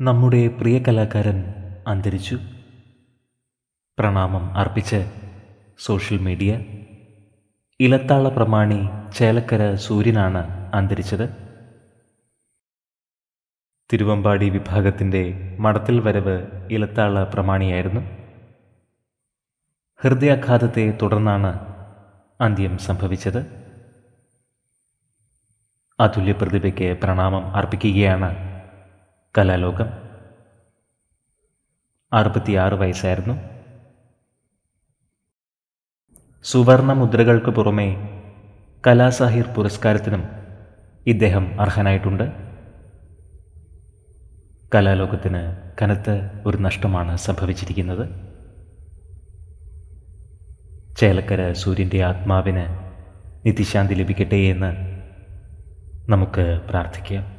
നമ്മുടെ പ്രിയ കലാകാരൻ അന്തരിച്ചു. പ്രണാമം അർപ്പിച്ച് സോഷ്യൽ മീഡിയ. ഇലത്താള പ്രമാണി ചേലക്കര സൂര്യനാണ് അന്തരിച്ചത്. തിരുവമ്പാടി വിഭാഗത്തിന്റെ മടത്തിൽ വരവ് ഇലത്താള പ്രമാണിയായിരുന്നു. ഹൃദയാഘാതത്തെ തുടർന്നാണ് അന്ത്യം സംഭവിച്ചത്. അതുല്യ പ്രതിഭയ്ക്ക് പ്രണാമം അർപ്പിക്കുകയാണ് കലാലോകം. അറുപത്തിയാറ് വയസ്സായിരുന്നു. സുവർണ മുദ്രകൾക്ക് പുറമെ കലാസാഹിർ പുരസ്കാരത്തിനും ഇദ്ദേഹം അർഹനായിട്ടുണ്ട്. കലാലോകത്തിന് കനത്ത ഒരു നഷ്ടമാണ് സംഭവിച്ചിരിക്കുന്നത്. ചേലക്കര സൂര്യന്റെ ആത്മാവിന് നിത്യശാന്തി ലഭിക്കട്ടെ എന്ന് നമുക്ക് പ്രാർത്ഥിക്കാം.